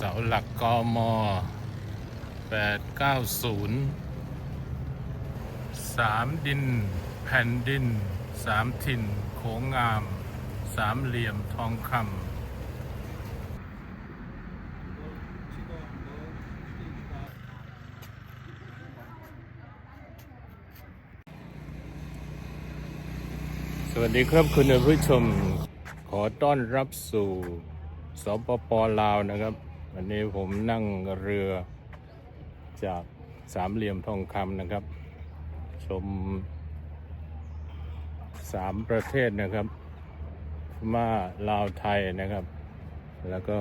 เสาหลักกม890สามดิน แผ่นดินสามถิ่น โขงงาม สามเหลี่ยมทองคำสวัสดีครับคุณผู้ชม ขอต้อนรับสู่สปปลาวนะครับ วันนี้ผมนั่งเรือจากสามเหลี่ยมทองคำนะครับ ชมสามประเทศนะครับมาลาวไทยนะครับ แล้วก็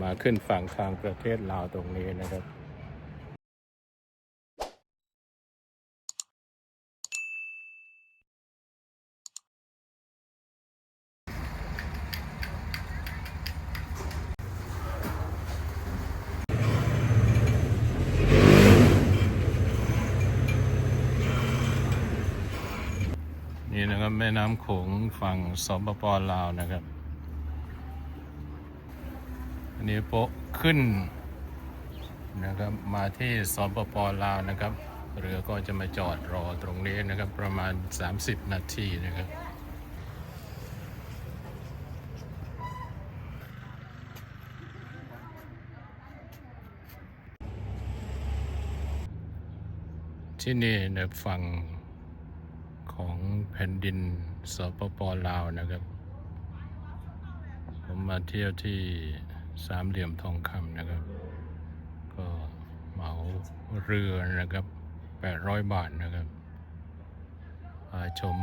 มาขึ้นฝั่งทางประเทศลาวตรงนี้นะครับ นี่นะครับแม่น้ำโขงฝั่งสปปลาวนะครับ อันนี้โปะขึ้นนะครับมาที่สปปลาวนะครับเรือก็จะมาจอดรอตรงนี้นะครับ ประมาณ 30 นาทีนะครับที่นี่ในฝั่ง ของแผ่นดินสปปลาวนะครับ ผมมาเที่ยวที่สามเหลี่ยมทองคำนะครับ ก็เหมาเรือนะครับ 800 บาทนะครับพาชม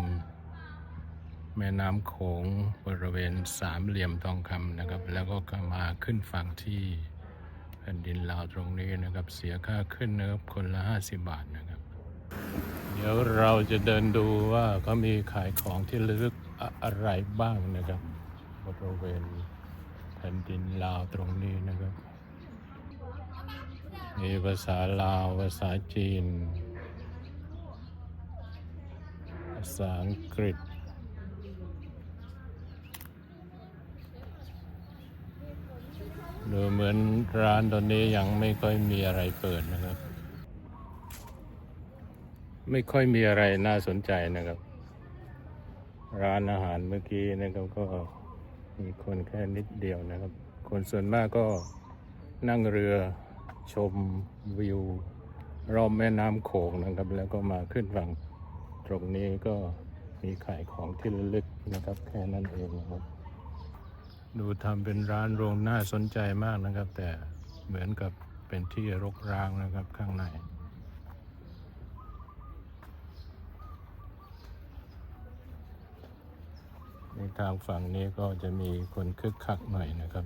แม่น้ำโขงบริเวณสามเหลี่ยมทองคำนะครับ แล้วก็มาขึ้นฝั่งที่แผ่นดินลาวตรงนี้นะครับ เสียค่าขึ้นนะครับคนละ 50 บาทนะครับ เดี๋ยวเราจะเดินดูว่าเขามีขายของที่ระลึกอะอะไรบ้างนะครับบริเวณแผ่นดินลาวตรงนี้นะครับ มีภาษาลาว ภาษาจีน ภาษาอังกฤษ ดูเหมือนร้านตอนนี้ยังไม่ค่อยมีอะไรเปิดนะครับ ไม่ค่อยมีอะไรน่าสนใจนะครับ ร้านอาหารเมื่อกี้นะครับก็มีคนแค่นิดเดียวนะครับ คนส่วนมากก็นั่งเรือชมวิว รอบแม่น้ำโขงนะครับ แล้วก็มาขึ้นฝั่งตรงนี้ก็มีขายของที่ระลึกนะครับ แค่นั้นเองนะครับ ดูทำเป็นร้านโรงน่าสนใจมากนะครับ แต่เหมือนกับเป็นที่รกร้างนะครับข้างใน ในทางฝั่งนี้ก็จะมีคนคึกคักหน่อยนะครับ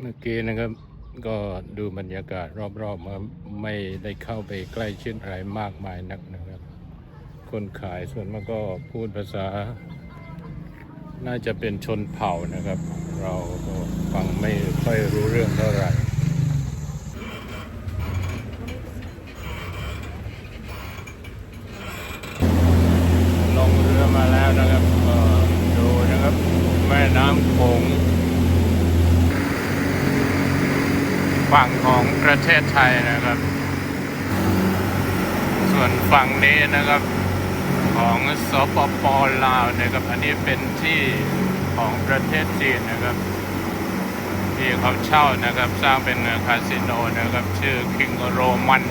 เมื่อกี้นะครับก็ดูบรรยากาศรอบๆมาไม่ได้เข้าไปใกล้ชิดอะไรมากมายนักนะครับ คนขายส่วนมากก็พูดภาษา น่าจะเป็นชนเผ่านะครับ เราก็ฟังไม่ค่อยรู้เรื่องเท่าไหร่ ลงเรือมาแล้วนะครับก็ดูนะครับ แม่น้ำโขง ฝั่งของประเทศไทยนะครับ ส่วนฝั่งนี้นะครับของสปปลาวนะครับ อันนี้เป็นที่ของประเทศจีนนะครับ ที่เขาเช่านะครับ สร้างเป็นคาสิโนนะครับ ชื่อคิงโรมัน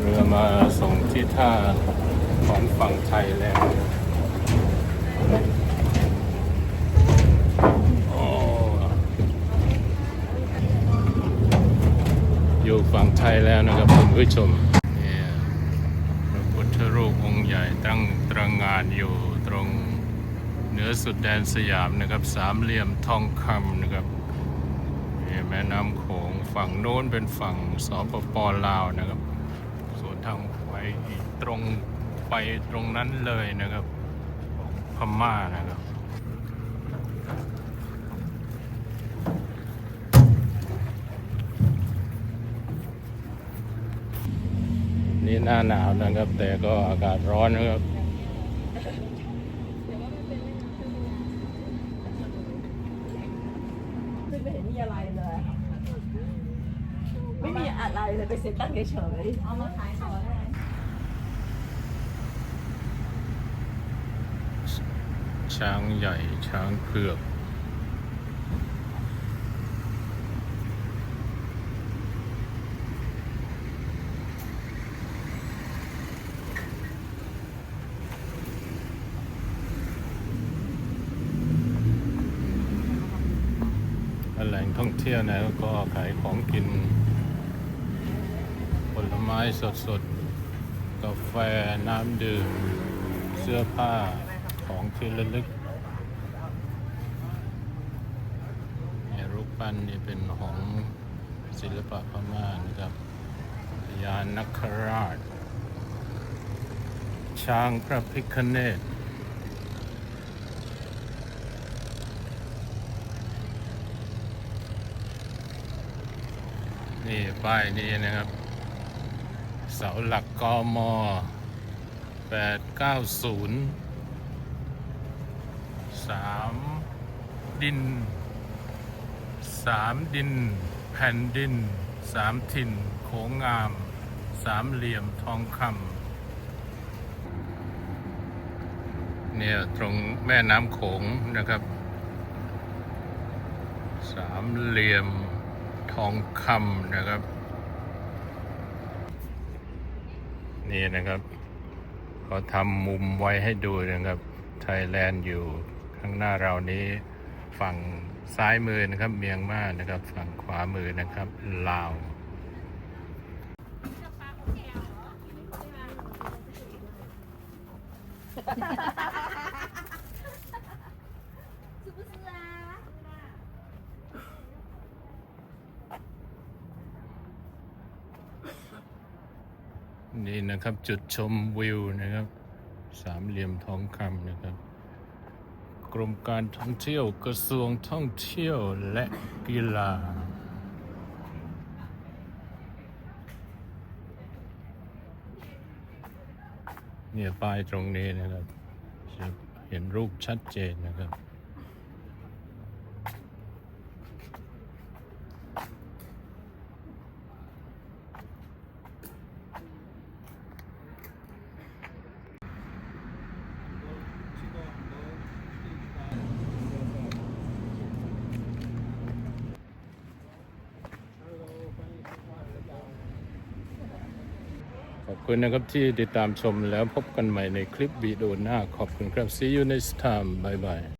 เรือมาส่งที่ท่าของฝั่งไทยแล้วโอ้อยู่ ฝั่งไทยแล้วนะครับคุณผู้ชมเนี่ยพระพุทธรูปองค์ใหญ่ตั้งตระหงานอยู่ตรงเหนือสุดแดนสยามนะครับสามเหลี่ยมทองคำนะครับนี่แม่น้ำโขงฝั่งโน้นเป็นฝั่งสปปลาวนะครับ ส่วนทางไปตรงไปตรงนั้นเลยนะครับ ของพม่านะครับ นี่หน้าหนาวนะครับ แต่ก็อากาศร้อนนะครับ ซึ่งไม่เห็นมีอะไรเลย ไม่มีอะไรเลยไปเซ็นตั้งเฉยๆเอามาขายของได้ช้างใหญ่ช้างเผือก แหล่งท่องเที่ยวนะก็ขายของกิน ผลไม้สดๆกาแฟน้ำดื่ม เสื้อผ้าของที่ระลึกเนี่ยรูปปั้นนี่เป็นของศิลปะพม่านะครับพญานัคราช ช้างพระพิคเนต นี่ป้ายนี้นะครับ เสาหลักกม890สามดินสามดิน แผ่นดินสามถิ่น โขงงาม สามเหลี่ยมทองคำเนี่ยตรงแม่น้ำโขงนะครับ สามเหลี่ยม ทองคำนะครับ นี่นะครับเขาทำมุมไว้ให้ดูนะครับไทยแลนด์อยู่ข้างหน้าเรานี้ ฝั่งซ้ายมือนะครับ เมียงมานะครับ ฝั่งขวามือนะครับลาว นี่นะครับจุดชมวิวนะครับ สามเหลี่ยมทองคำนะครับ กรมการท่องเที่ยวกระทรวงท่องเที่ยวและกีฬาเนี่ยป้ายตรงนี้นะครับจะเห็นรูปชัดเจนนะครับ ขอบคุณนะครับที่ติดตามชมแล้วพบกันใหม่ในคลิปวิดีโอหน้าขอบคุณครับ see you next time bye bye